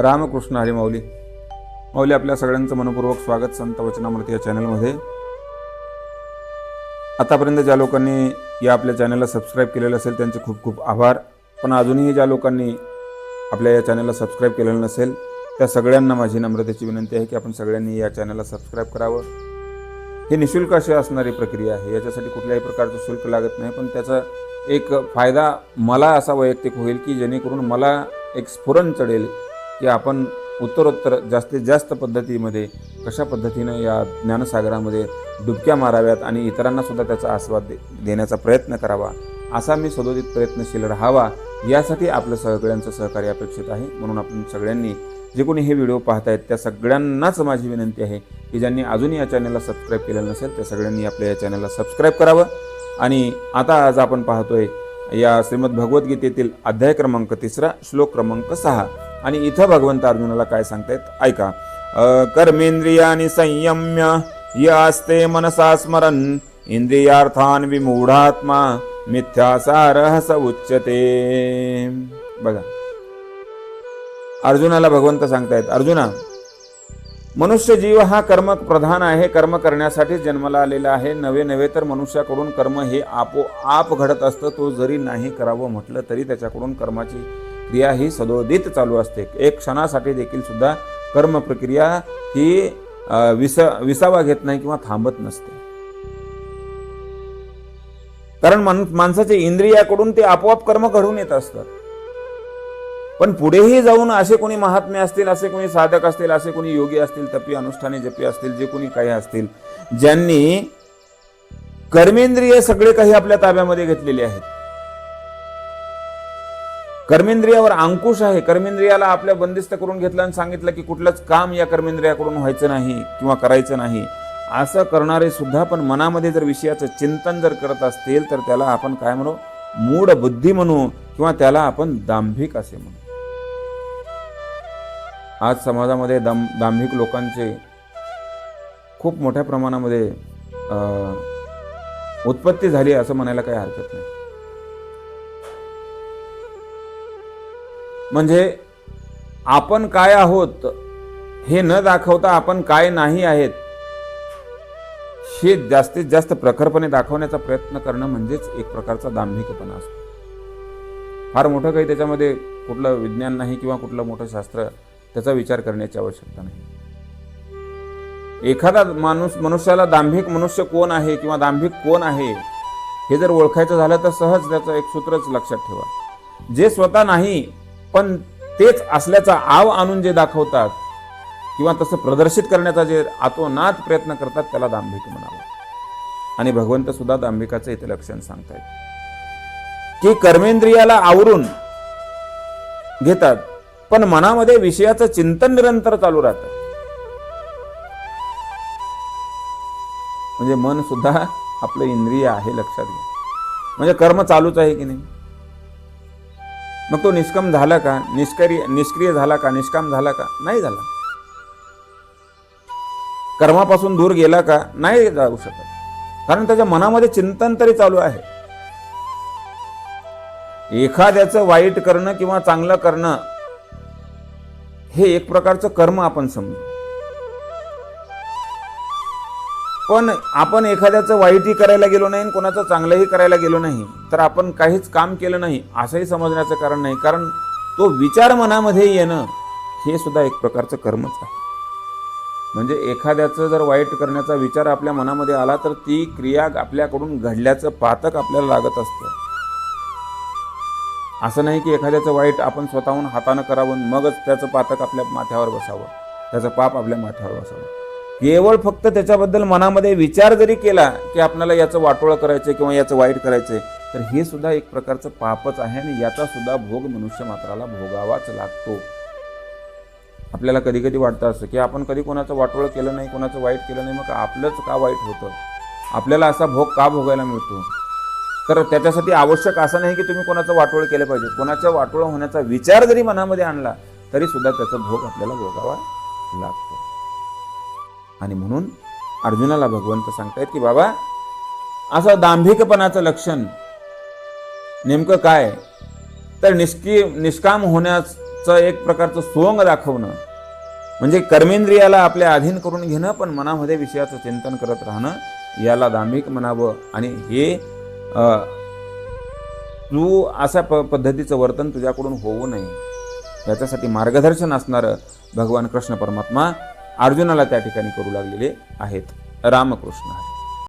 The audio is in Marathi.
रामकृष्ण हरी माऊली. माऊली आपल्या सगळ्यांचं मनपूर्वक स्वागत संत वचनामृती या चॅनलमध्ये. आतापर्यंत ज्या लोकांनी या आपल्या चॅनलला सबस्क्राईब केलेलं असेल त्यांचे खूप खूप आभार. पण अजूनही ज्या लोकांनी आपल्या या चॅनलला सबस्क्राईब केलेलं नसेल त्या सगळ्यांना माझी नम्रतेची विनंती आहे की आपण सगळ्यांनी या चॅनलला सबस्क्राईब करावं. ही निशुल्क अशी असणारी प्रक्रिया आहे. याच्यासाठी कुठल्याही प्रकारचं शुल्क लागत नाही. पण त्याचा एक फायदा मला असा वैयक्तिक होईल की जेणेकरून मला एक स्फुरण चढेल. की आपण उत्तरोत्तर जास्तीत जास्त पद्धतीमध्ये कशा पद्धतीनं या ज्ञानसागरामध्ये डुबक्या माराव्यात आणि इतरांनासुद्धा त्याचा आस्वाद दे देण्याचा प्रयत्न करावा असा मी सदोदित प्रयत्नशील राहावा यासाठी आपलं सगळ्यांचं सहकार्य अपेक्षित आहे. म्हणून आपण सगळ्यांनी जे कोणी हे व्हिडिओ पाहतायत त्या सगळ्यांनाच माझी विनंती आहे की ज्यांनी अजून या चॅनलला सबस्क्राईब केलेलं नसेल त्या सगळ्यांनी आपल्या या चॅनलला सबस्क्राईब करावं. आणि आता आज आपण पाहतोय या श्रीमद भगवद्गीतेतील अध्याय क्रमांक तिसरा श्लोक क्रमांक सहा. आणि इथं भगवंत अर्जुनाला काय सांगतायत? ऐका. अ, कर्मेंद्रियानि संयम्य यास्ते मनसा स्मरण इंद्रियार्थान विमूढात्मा मिथ्यासारह स उच्यते. बघा. अर्जुनाला भगवंत सांगतायत अर्जुना मनुष्य जीव हा कर्म प्रधान आहे कर्म करण्यासाठी जन्माला आलेला आहे. नवे नवे तर मनुष्याकडून कर्म हे आपोआप घडत असतं. तो जरी नाही करावं म्हटलं तरी त्याच्याकडून कर्माची क्रिया ही सदोदित चालू असते. एक क्षणासाठी देखील सुद्धा कर्म प्रक्रिया ही विस विसावा घेत नाही किंवा थांबत नसते. कारण माणसाचे इंद्रियाकडून ते आपोआप कर्म घडून येत असतात. पण पुढेही जाऊन असे कोणी महात्मे असतील असे कोणी साधक असतील असे कोणी योगी असतील तपी अनुष्ठाने जपी असतील जे कोणी काही असतील ज्यांनी कर्मेंद्रिय सगळे काही आपल्या ताब्यामध्ये घेतलेले आहेत. कर्मेंद्रियावर अंकुश आहे. कर्मेंद्रियाला आपल्या बंदिस्त करून घेतलं आणि सांगितलं की कुठलंच काम या कर्मेंद्रियाकडून व्हायचं नाही किंवा करायचं नाही. असं करणारे सुद्धा पण मनामध्ये जर विषयाचं चिंतन जर करत असतील तर त्याला आपण काय म्हणू? मूढ बुद्धी म्हणू किंवा त्याला आपण दांभिक असे म्हणू. आज समाजामध्ये दाम दांभिक लोकांचे खूप मोठ्या प्रमाणामध्ये उत्पत्ती झाली असं म्हणायला काही हरकत नाही. म्हणजे आपण काय आहोत हे न दाखवता आपण काय नाही आहेत हे जास्तीत जास्त प्रखरपणे दाखवण्याचा प्रयत्न करणं म्हणजेच एक प्रकारचा दांभिकपणा असतो. फार मोठं काही त्याच्यामध्ये कुठलं विज्ञान नाही किंवा कुठलं मोठं शास्त्र त्याचा विचार करण्याची आवश्यकता नाही. एखादा माणूस मनुष्याला दांभिक मनुष्य कोण आहे किंवा दांभिक कोण आहे हे जर ओळखायचं झालं तर सहज त्याचं एक सूत्रच लक्षात ठेवा. जे स्वतः नाही पण तेच असल्याचा आव आणून जे दाखवतात किंवा तसं प्रदर्शित करण्याचा जे आतोनात प्रयत्न करतात त्याला दांभिक म्हणावं. आणि भगवंत सुद्धा दांभिकाचं इथे लक्षण सांगतायत. की कर्मेंद्रियाला आवरून घेतात पण मनामध्ये विषयाचं चिंतन निरंतर चालू राहतं. म्हणजे मन सुद्धा आपलं इंद्रिय आहे लक्षात घ्या म्हणजे कर्म चालूच आहे की नाही? मग तो निष्कम झाला का? निष्क्रिय निष्क्रिय झाला का? निष्काम झाला का? नाही झाला. कर्मापासून दूर गेला का? नाही जाऊ शकत. कारण त्याच्या मनामध्ये चिंतन तरी चालू आहे. एखाद्याचं वाईट करणं किंवा चांगलं करणं हे एक प्रकारचं कर्म आपण समजू. पण आपण एखाद्याचं वाईटही करायला गेलो नाही आणि कोणाचं चांगलंही करायला गेलो नाही तर आपण काहीच काम केलं नाही असंही समजण्याचं कारण नाही. कारण तो विचार मनामध्ये येणं हे सुद्धा एक प्रकारचं कर्मच आहे. म्हणजे एखाद्याचं जर वाईट करण्याचा विचार आपल्या मनामध्ये आला तर ती क्रिया आपल्याकडून घडल्याचं पातक आपल्याला लागत असतं. असं नाही की एखाद्याचं वाईट आपण स्वतःहून हातानं करावं मगच त्याचं पातक आपल्या माथ्यावर बसावं त्याचं पाप आपल्या माथ्यावर बसावं. केवळ फक्त त्याच्याबद्दल मनामध्ये विचार जरी केला की आपल्याला याचं वाटोळं करायचं किंवा याचं वाईट करायचं तर हे सुद्धा एक प्रकारचं पापच आहे आणि याचा सुद्धा भोग मनुष्य मात्राला भोगावाच लागतो. आपल्याला कधी कधी वाटतं असं की आपण कधी कोणाचं वाटोळं केलं नाही कोणाचं वाईट केलं नाही मग आपलंच का वाईट होतं? आपल्याला असा भोग का भोगायला मिळतो? तर त्याच्यासाठी आवश्यक असं नाही की तुम्ही कोणाचं वाटोळ केलं पाहिजे. कोणाच्या वाटोळं होण्याचा विचार जरी मनामध्ये आणला तरी सुद्धा त्याचा भोग आपल्याला भोगावा लागतो. आणि म्हणून अर्जुनाला भगवंत सांगतायत की बाबा असं दांभिकपणाचं लक्षण नेमकं काय? तर निष्की निष्काम होण्याचं एक प्रकारचं सोंग दाखवणं. म्हणजे कर्मेंद्रियाला आपल्या अधीन करून घेणं पण मनामध्ये विषयाचं चिंतन करत राहणं याला दांभिक म्हणावं. आणि हे तू अशा प पद्धतीचं वर्तन तुझ्याकडून होऊ नये. याच्यासाठी मार्गदर्शन असणारं भगवान कृष्ण परमात्मा अर्जुनाला त्या ठिकाणी करू लागलेले आहेत रामकृष्ण हरी.